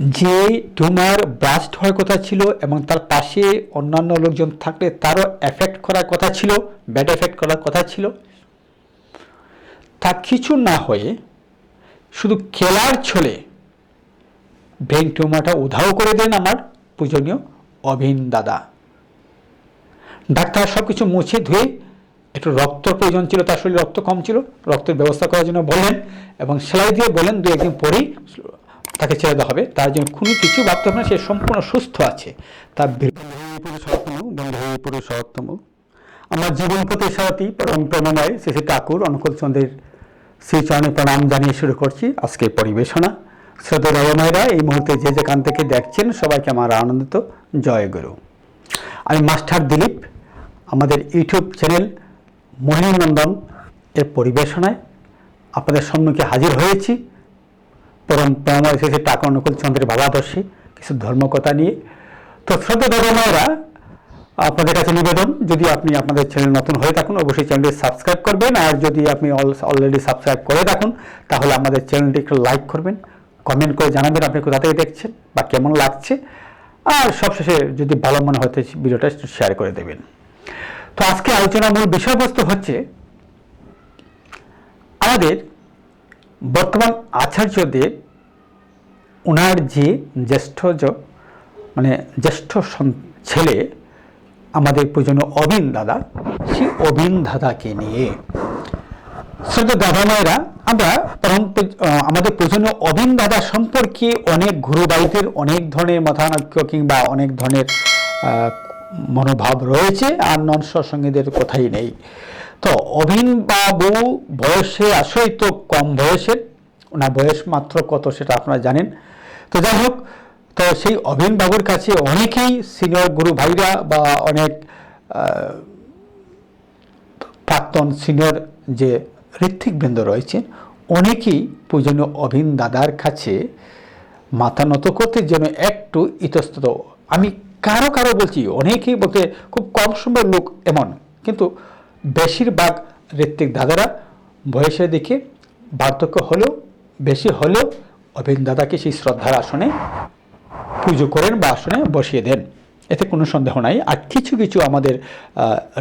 যে টিউমার ব্রাস্ট হওয়ার কথা ছিল এবং তার পাশে অন্যান্য লোকজন থাকলে তারও এফেক্ট করার কথা ছিল ব্যাড এফেক্ট করার কথা ছিল। তা কিছু না হয়ে শুধু খেলার ছলে ব্রেন টিউমারটা উধাও করে দেন আমার পূজনীয় অভিন দাদা। ডাক্তার সব কিছু মুছে ধুয়ে একটু রক্ত প্রয়োজন ছিল, তার শরীরে রক্ত কম ছিল, রক্তের ব্যবস্থা করার জন্য বললেন এবং সেলাই দিয়ে বলেন দু একদিন পরেই তাকে ছেড়ে দেওয়া হবে। তার জন্য কোনো কিছু ভাবতে হবে না, সে সম্পূর্ণ সুস্থ আছে। তার বন্ধু পুরুষোত্তম আমার জীবন প্রতি সারথী পরম প্রেমময় শ্রী শ্রী ঠাকুর অনুকূল চন্দ্রের শ্রীচরণে প্রণাম জানিয়ে শুরু করছি আজকের পরিবেশনা। শ্রদ্ধা রায়মায়েরা এই মুহূর্তে যে যেখান থেকে দেখছেন সবাইকে আমার আনন্দিত। জয় গুরু। আমি মাস্টার দিলীপ, আমাদের ইউটিউব চ্যানেল মোহিনীনন্দন এর পরিবেশনায় আপনাদের সম্মুখে হাজির হয়েছি। পরম শ্রী শ্রী ঠাকুর অনুকূল চন্দ্রের ভাবাদর্শী কিছু ধর্মকথা নিয়ে। তো শ্রদ্ধা মায়েরা আপনাদের কাছে নিবেদন, যদি আপনি আপনাদের চ্যানেল নতুন হয়ে থাকুন, অবশ্যই চ্যানেলটি সাবস্ক্রাইব করবেন। আর যদি আপনি অলরেডি সাবস্ক্রাইব করে থাকুন তাহলে আমাদের চ্যানেলটি একটু লাইক করবেন কমেন্ট করে জানাবেন আপনি কোথা থেকে দেখছেন বা কেমন লাগছে। আর সবশেষে যদি ভালো মনে হতে ভিডিওটা একটু শেয়ার করে দেবেন। তো আজকে আলোচনার মূল বিষয়বস্তু হচ্ছে আমাদের বর্তমান আচার্যদের ওনার যে জ্যেষ্ঠ মানে জ্যেষ্ঠ ছেলে আমাদের পূজনীয় অবিন দাদা সেই অবিন দাদাকে নিয়ে। শ্রদ্ধা দাদা মায়েরা আমরা পরম আমাদের পূজনীয় অবিন দাদা সম্পর্কে অনেক গুরুবাইদের অনেক ধরনের মতানৈক্য কিংবা অনেক ধরনের মনোভাব রয়েছে, আর নন সঙ্গীদের কথাই নেই। তো অভিন বয়সে, আসলেই তো কম বয়সের, ওনার বয়স মাত্র কত সেটা আপনারা জানেন। তো যাই হোক, তো সেই অভিন কাছে অনেকেই সিনিয়র গুরু ভাইরা বা অনেক প্রাক্তন সিনিয়র যে ঋত্বিকবৃন্দ রয়েছেন, অনেকেই পূজনীয় অভিন দাদার কাছে মাথা নত করতে যেন একটু ইতস্তত। আমি কারও কারও বলছি, অনেকেই বলতে খুব কম সময়ের লোক এমন, কিন্তু বেশিরভাগ ঋত্বিক দাদারা বয়সের দিকে বার্ধক্য হলেও, বেশি হলেও অভিন দাদাকে সেই শ্রদ্ধার আসনে পুজো করেন বা আসনে বসিয়ে দেন। এতে কোনো সন্দেহ নাই। আর কিছু কিছু আমাদের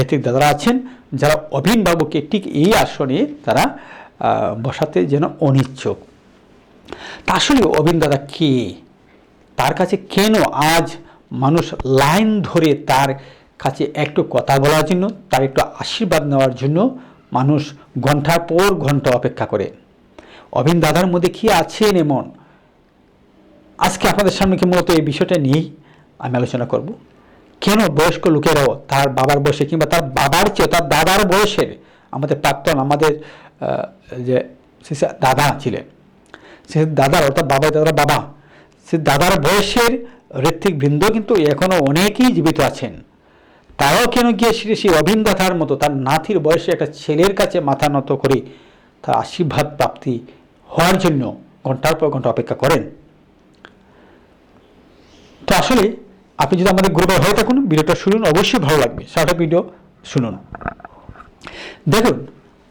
ঋত্বিক দাদারা আছেন যারা অভিন বাবুকে ঠিক এই আসনে তারা বসাতে যেন অনিচ্ছুক। তা আসলে অভিন দাদা কে? তার কাছে কেন আজ মানুষ লাইন ধরে তার কাছে একটু কথা বলার জন্য, তার একটু আশীর্বাদ নেওয়ার জন্য মানুষ ঘণ্টার পর ঘণ্টা অপেক্ষা করে। অভিন দাদার মধ্যে কি আছেন এমন আজকে আপনাদের সামনে কি মূলত এই বিষয়টা নিয়েই আমি আলোচনা করব। কেন বয়স্ক লোকেরাও তার বাবার বয়সে কিংবা তার বাবার চেয়ে, তার দাদার বয়সের আমাদের প্রাক্তন, আমাদের যে দাদা ছিলেন সে দাদার অর্থাৎ বাবা দাদার বাবা সে দাদার বয়সের ঋত্বিক বৃন্দ কিন্তু এখনও অনেকেই জীবিত আছেন। তারাও কেন গিয়ে শ্রী শ্রী অভিন মতো তার নাতির বয়সে একটা ছেলের কাছে মাথা নত করে তার আশীর্বাদ প্রাপ্তি হওয়ার জন্য ঘণ্টার পর ঘণ্টা অপেক্ষা করেন? তো আসলে আপনি যদি আমাদের গ্রুপে হয়ে থাকুন, ভিডিওটা শুনুন, অবশ্যই ভালো লাগবে। সারাটা ভিডিও শুনুন। দেখুন,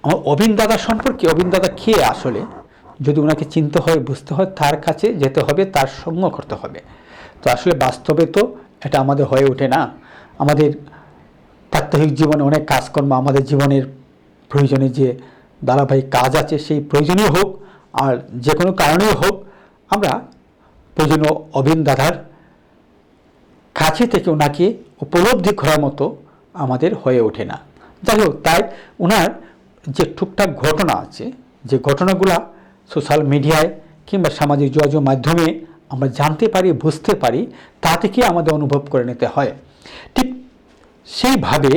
আমার অবিন দাদা সম্পর্কে অবিন দাদা কে আসলে? যদি ওনাকে চিনতে হয়, বুঝতে হয়, তার কাছে যেতে হবে, তার সঙ্গ করতে হবে। তো আসলে বাস্তবে তো এটা আমাদের হয়ে ওঠে না। আমাদের প্রাত্যহিক জীবনে অনেক কাজকর্ম আমাদের জীবনের প্রয়োজনে যে ধারাবাহিক কাজ আছে, সেই প্রয়োজনীয় হোক আর যে কোনো কারণেই হোক, আমরা প্রয়োজনীয় অবিন দাদার কাছে থেকে ওনাকে উপলব্ধি করার মতো আমাদের হয়ে ওঠে না। যাই হোক, তাই ওনার যে টুকটাক ঘটনা আছে, যে ঘটনাগুলা সোশ্যাল মিডিয়ায় কিংবা সামাজিক যোগাযোগ মাধ্যমে আমরা জানতে পারি, বুঝতে পারি, তা থেকে আমাদের অনুভব করে নিতে হয়। ঠিক সেইভাবে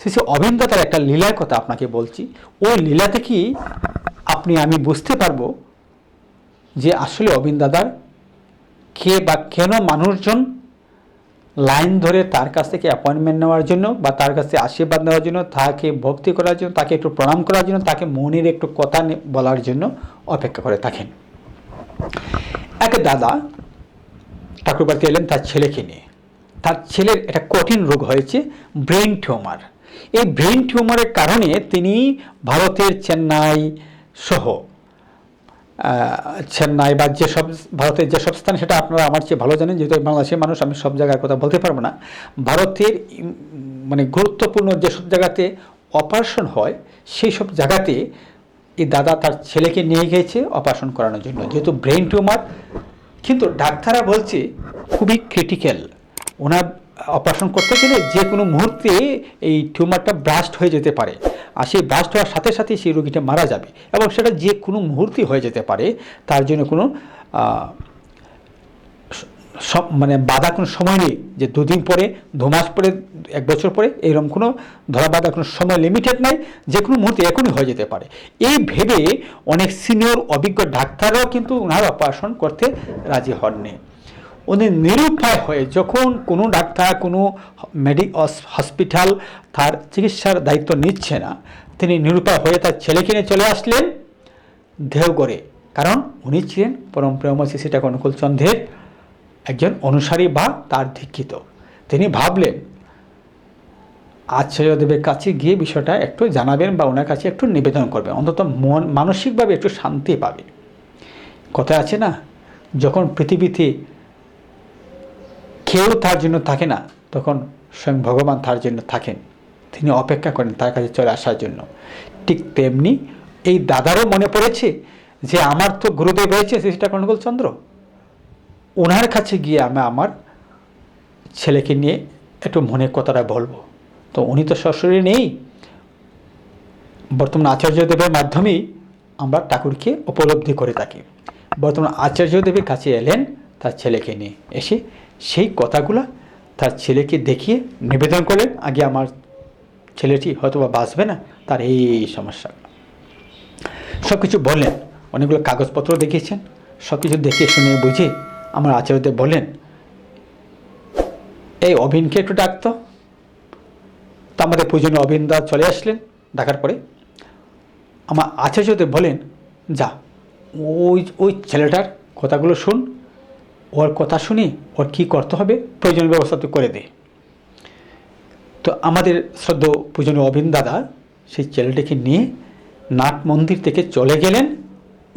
শেষে অভিন্দাতার একটা লীলার কথা আপনাকে বলছি। ওই লীলা থেকেই আপনি, আমি বুঝতে পারব যে আসলে অবিন দাদার কে বা কেন মানুষজন লাইন ধরে তার কাছ থেকে অ্যাপয়েন্টমেন্ট নেওয়ার জন্য বা তার কাছে আশীর্বাদ নেওয়ার জন্য, তাকে ভক্তি করার জন্য, তাকে একটু প্রণাম করার জন্য, তাকে মনের একটু কথা বলার জন্য অপেক্ষা করে থাকেন। এক দাদা ঠাকুরবাড়িতে এলেন তার ছেলেকে নিয়ে। তার ছেলের একটা কঠিন রোগ হয়েছে, ব্রেন টিউমার। এই ব্রেন টিউমারের কারণে তিনি ভারতের চেন্নাই সহ চেন্নাই বা যেসব, ভারতের যেসব স্থান, সেটা আপনারা আমার চেয়ে ভালো জানেন, যেহেতু বাংলাদেশের মানুষ, আমি সব জায়গার কথা বলতে পারব না। ভারতের মানে গুরুত্বপূর্ণ যেসব জায়গাতে অপারেশন হয় সেই সব জায়গাতে এই দাদা তার ছেলেকে নিয়ে গিয়েছে অপারেশন করানোর জন্য। যেহেতু ব্রেন টিউমার, কিন্তু ডাক্তাররা বলছে খুবই ক্রিটিক্যাল। ওনার অপারেশন করতে গেলে যে কোনো মুহূর্তে এই টিউমারটা ব্রাস্ট হয়ে যেতে পারে। আর সেই ব্রাস্ট হওয়ার সাথে সাথে সেই রোগীটা মারা যাবে এবং সেটা যে কোনো মুহূর্তে হয়ে যেতে পারে। তার জন্য কোনো সব মানে বাধা কোনো সময় নেই যে দুদিন পরে দু মাস পরে, এক বছর পরে এরকম কোনো ধরা বাধা কোনো সময় লিমিটেড নাই, যে কোনো মুহূর্তে এখনই হয়ে যেতে পারে। এই ভেবে অনেক সিনিয়র অভিজ্ঞ ডাক্তাররাও কিন্তু ওনার অপারেশন করতে রাজি হননি। উনি নিরুপায় হয়ে যখন কোনো ডাক্তার, কোনো মেডি হসপিটাল তার চিকিৎসার দায়িত্ব নিচ্ছে না, তিনি নিরুপায় হয়ে তার ছেলেকে নিয়ে চলে আসলেন দেওগড়ে কারণ উনি ছিলেন পরম প্রেমসী সীতাক অনুকূল একজন অনুসারী বা তার দীক্ষিত। তিনি ভাবলেন, আচার্যদেবের কাছে গিয়ে বিষয়টা একটু জানাবেন বা ওনার কাছে একটু নিবেদন করবেন। অন্তত মন, মানসিকভাবে একটু শান্তি পাবে। কথা আছে না? যখন পৃথিবীতে কেউ তার জন্য থাকে না। তখন স্বয়ং ভগবান তার জন্য থাকেন। তিনি অপেক্ষা করেন তার কাছে চলে আসার জন্য। ঠিক তেমনি এই দাদারও মনে পড়েছে যে, আমার তো গুরুদেব রয়েছে শ্রীষ্টা কনকল চন্দ্র। ওনার কাছে গিয়ে আমি আমার ছেলেকে নিয়ে একটু মনের কথাটা বলব। তো উনি তো সশরীরে নেই। বর্তমান আচার্যদেবের মাধ্যমেই আমরা ঠাকুরকে উপলব্ধি করে থাকি। বর্তমান আচার্যদেবের কাছে এলেন তার ছেলেকে নিয়ে এসে সেই কথাগুলো তার ছেলেকে দেখিয়ে নিবেদন করলেন আগে আমার ছেলেটি হয়তো বা বাঁচবে না তার এই এই সমস্যা। সব কিছু বললেন অনেকগুলো কাগজপত্র দেখিয়েছেন সব কিছু দেখে শুনে বুঝে আমার আচার্যদেব বললেন এই অভিনকে একটু ডাকতো। তো আমাদের পূজনীয় অভিন দা চলে আসলেন ডাকার পরে। আমার আচার্যদের বলেন যা ওই ওই ছেলেটার কথাগুলো শুন ওর কথা শুনি ওর কী করতে হবে, প্রয়োজনীয় ব্যবস্থা তো করে দে। তো আমাদের শ্রদ্ধ পূজনীয় অভিন দাদা সেই ছেলেটিকে নিয়ে নাট মন্দির থেকে চলে গেলেন।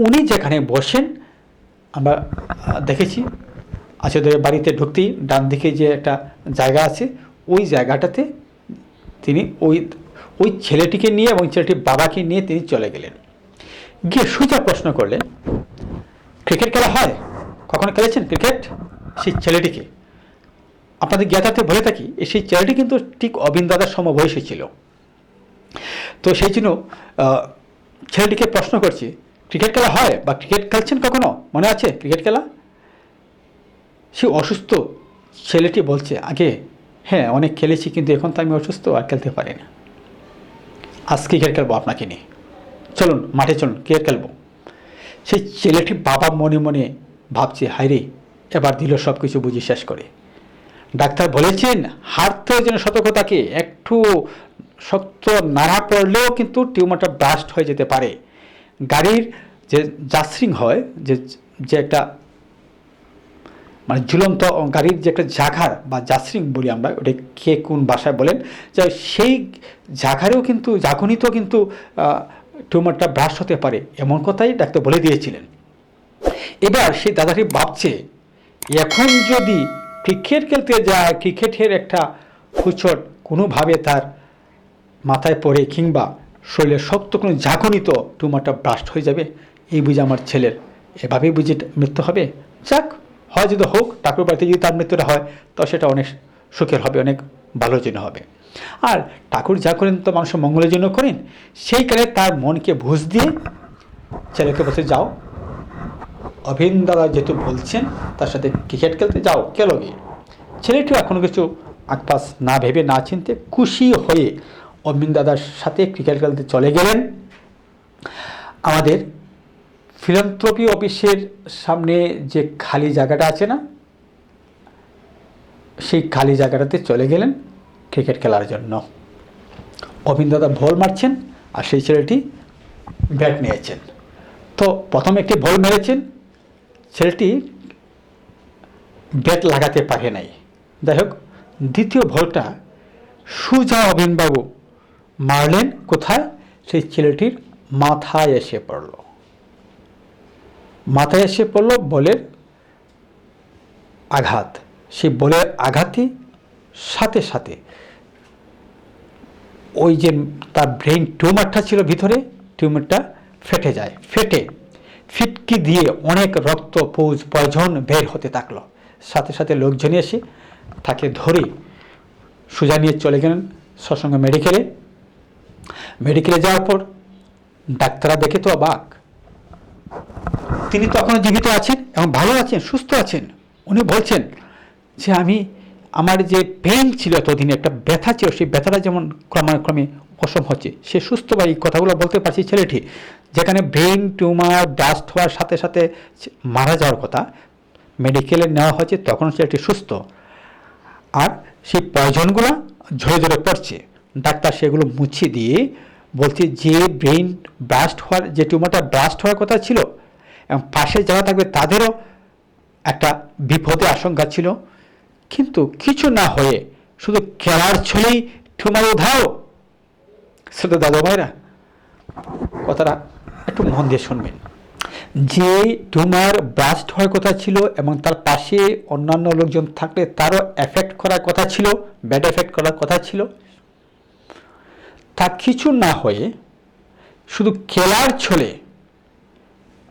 উনি যেখানে বসেন, আমরা দেখেছি আচার্যদেবের বাড়িতে ঢুকতেই ডান দিকে যে একটা জায়গা আছে, ওই জায়গাটাতে তিনি ওই ওই ছেলেটিকে নিয়ে এবং ছেলেটির বাবাকে নিয়ে তিনি চলে গেলেন। গিয়ে সোজা প্রশ্ন করলেন, ক্রিকেট খেলা হয়? কখনো খেলেছেন ক্রিকেট? সেই ছেলেটিকে। আপনাদের জ্ঞাতার্থে বলে থাকি সেই ছেলেটি কিন্তু ঠিক অবিন দাদার সমবয়সী ছিল। তো সেই জন্য ছেলেটিকে প্রশ্ন করছি, ক্রিকেট খেলা হয় বা ক্রিকেট খেলছেন কখনো? মনে আছে ক্রিকেট খেলা? সে অসুস্থ ছেলেটি বলছে, আগে হ্যাঁ অনেক খেলেছি কিন্তু এখন তো আমি অসুস্থ, আর খেলতে পারি না। আজ ক্রিকেট খেলব আপনাকে নিয়ে। চলুন, মাঠে চলুন, ক্রিকেট খেলব। সেই ছেলেটি বাবা মনে মনে ভাবছে হাইরে এবার দিল সব কিছু বুঝি শেষ করে। ডাক্তার বলেছেন হাঁটতেও যেন সতর্ক থাকে, একটু শক্ত নাড়া পড়লেও কিন্তু টিউমারটা ব্রাস্ট হয়ে যেতে পারে। গাড়ির যে জাসরিং হয়, যে যে একটা মানে ঝুলন্ত গাড়ির যে একটা জাঘার বা জাসরিং বলি আমরা, ওটা কে কোন বাসায় বলেন, যে সেই জাঘারেও কিন্তু জাগনিতেও কিন্তু টিউমারটা ব্রাশ হতে পারে, এমন কথাই ডাক্তার বলে দিয়েছিলেন। এবার সেই দাদাটি ভাবছে, এখন যদি ক্রিকেট খেলতে যায়, ক্রিকেটের একটা হুচট কোনোভাবে তার মাথায় পড়ে কিংবা শরীরে শক্ত কোনো ঝাঁকুনিত টিউমারটা ব্রাস্ট হয়ে যাবে, এই বুঝে আমার ছেলের এভাবেই বুঝি মৃত্যু হবে? যাক, হয় যদি হোক, ঠাকুর বাড়িতে যদি তার মৃত্যুটা হয়, তো সেটা অনেক সুখের হবে, অনেক ভালোর জন্য হবে। আর ঠাকুর যা করেন তো মানুষের মঙ্গলের জন্য করেন, সেই কারণে তার মনকে বুঝ দিয়ে ছেলেকে বসে যাও অভিন দাদা যেহেতু বলছেন, তার সাথে ক্রিকেট খেলতে যাও, খেলো গিয়ে ছেলেটিও এখনও কিছু আকপাস না ভেবে না চিনতে খুশি হয়ে অভিন দাদার সাথে ক্রিকেট খেলতে চলে গেলেন। আমাদের ফিলান্থ্রপি অফিসের সামনে যে খালি জায়গাটা আছে না, সেই খালি জায়গাটাতে চলে গেলেন ক্রিকেট খেলার জন্য। অভিন দাদা বল মারছেন আর সেই ছেলেটি ব্যাট নিয়েছেন। তো প্রথম একটি বল মেরেছেন। ছেলেটি ব্যাট লাগাতে পারে নাই। যাই হোক দ্বিতীয় বলটা সুজা অবিনবাবু মারলেন, কোথায়? সেই ছেলেটির মাথায় এসে পড়ল। মাথায় এসে পড়ল বলের আঘাত। সেই বলের আঘাতে সাথে সাথে ওই যে তার ব্রেন টিউমারটা ছিল ভিতরে, টিউমারটা ফেটে যায়, ফেটে। ফিটকি দিয়ে অনেক রক্ত, পুজ, পয়জন বের হতে থাকল। সাথে সাথে লোকজন এসে তাকে ধরে সোজা নিয়ে চলে গেলেন সৎসঙ্গ মেডিকেলে। মেডিকেলে যাওয়ার পর ডাক্তাররা দেখে তো অবাক। তিনি তখনও জীবিত আছেন এবং ভালো আছেন, সুস্থ আছেন। উনি বলছেন যে, আমি, আমার যে পেইন ছিল এতদিন, একটা ব্যথা ছিল, সেই ব্যথাটা যেমন ক্রমাক্রমে অসম হচ্ছে, সে সুস্থ বা এই কথাগুলো বলতে পারছি ছেলেটি। যেখানে ব্রেন টিউমার, ডাস্ট হওয়ার সাথে সাথে মারা যাওয়ার কথা মেডিকেলে নেওয়া হয়েছে, তখন ছেলেটি সুস্থ। আর সেই পয়জনগুলো ঝরে ঝরে পড়ছে। ডাক্তার সেগুলো মুছিয়ে দিয়ে বলছে যে ব্রেন ব্রাস্ট হওয়ার, যে টিউমারটা ব্রাস্ট হওয়ার কথা ছিল, এবং পাশে যারা থাকবে তাদেরও একটা বিপদে আশঙ্কা ছিল। কিন্তু কিছু না হয়ে শুধু খেলার ছলেই টিউমার উধাও। সেটা দাদা ভাইরা, কথাটা একটু মন দিয়ে শুনবেন। যে টিউমার ব্রাস্ট হওয়ার কথা ছিল এবং তার পাশে অন্যান্য লোকজন থাকলে তারও এফেক্ট করার কথা ছিল ব্যাড এফেক্ট করার কথা ছিল। তা কিছু না হয়ে শুধু খেলার ছলে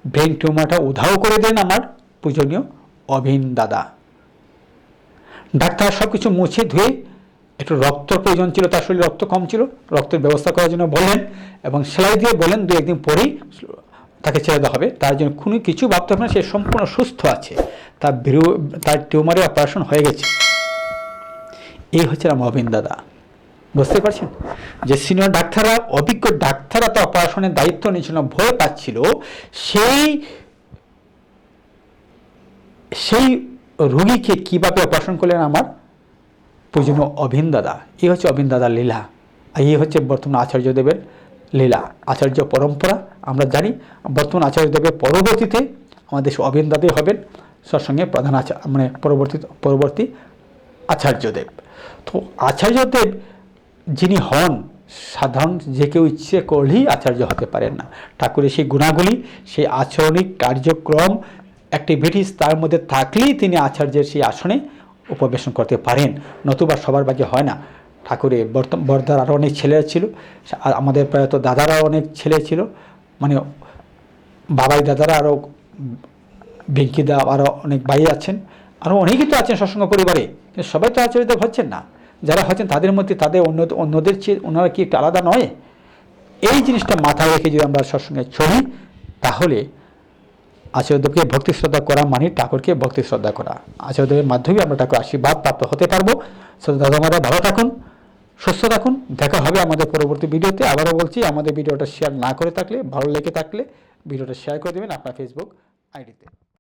ব্রেন টিউমারটা উধাও করে দেন আমার পূজনীয় অভিন দাদা। ডাক্তার সব কিছু মুছে ধুয়ে একটু রক্ত প্রয়োজন ছিল, তার শরীরে রক্ত কম ছিল, রক্তের ব্যবস্থা করার জন্য বললেন এবং সেলাই দিয়ে বলেন দু একদিন পরেই তাকে ছেড়ে দেওয়া হবে। তার জন্য কোনো কিছু ভাবতে হবে না, সে সম্পূর্ণ সুস্থ আছে। তার বিরু- তার টিউমারের অপারেশন হয়ে গেছে। এই হচ্ছে অভিন দাদা। বুঝতে পারছেন? যে সিনিয়র ডাক্তাররা, অভিজ্ঞ ডাক্তাররা তো অপারেশনের দায়িত্ব নিয়েছিল, ভয় পাচ্ছিল, সেই সেই রুগীকে কীভাবে অপারেশন করলেন আমার? পূজনীয় অভিন দাদা, এই হচ্ছে অভিন দাদার লীলা, আর এই হচ্ছে বর্তমান আচার্যদেবের লীলা, আচার্য পরম্পরা, আমরা জানি বর্তমান আচার্যদেবের পরবর্তীতে আমাদের অভিন দাদাই হবেন সৎসঙ্গে প্রধান আচার মানে পরবর্তী পরবর্তী আচার্যদেব তো আচার্যদেব যিনি হন, সাধারণ যে কেউ ইচ্ছে করলেই আচার্য হতে পারেন না। ঠাকুরের সেই গুণাগুলি সেই আচরণিক কার্যক্রম অ্যাক্টিভিটিস তার মধ্যে থাকলেই তিনি আচার্যের সেই আসনে উপবেশন করতে পারেন। নতুবা সবার বাকি হয় না। ঠাকুরের বর্দার আরও অনেক ছেলে ছিল। আমাদের প্রায়ত দাদারাও অনেক ছেলে ছিল। মানে বাবাই দাদারা আরও বেঙ্কিদা আরও অনেক ভাই আছেন। আরও অনেকেই তো আছেন সৎসঙ্গ পরিবারে। কিন্তু সবাই তো আচরিত হচ্ছেন না। যারা হচ্ছেন তাদের মধ্যে তাদের অন্য, অন্যদের চেয়ে ওনারা কি একটু আলাদা নয়? এই জিনিসটা মাথায় রেখে যদি আমরা সৎসঙ্গে চলি, তাহলে আচার্যদেবকে ভক্তি শ্রদ্ধা করা মানে ঠাকুরকে ভক্তি শ্রদ্ধা করা। আচার্যদেবের মাধ্যমে আমরা ঠাকুর আশীর্বাদ প্রাপ্ত হতে পারব। দাদা ভালো থাকুন, সুস্থ থাকুন। দেখা হবে আমাদের পরবর্তী ভিডিওতে। আবারও বলছি, আমাদের ভিডিওটা শেয়ার না করে থাকলে, ভালো লেগে থাকলে ভিডিওটা শেয়ার করে দেবেন আপনার ফেসবুক আইডিতে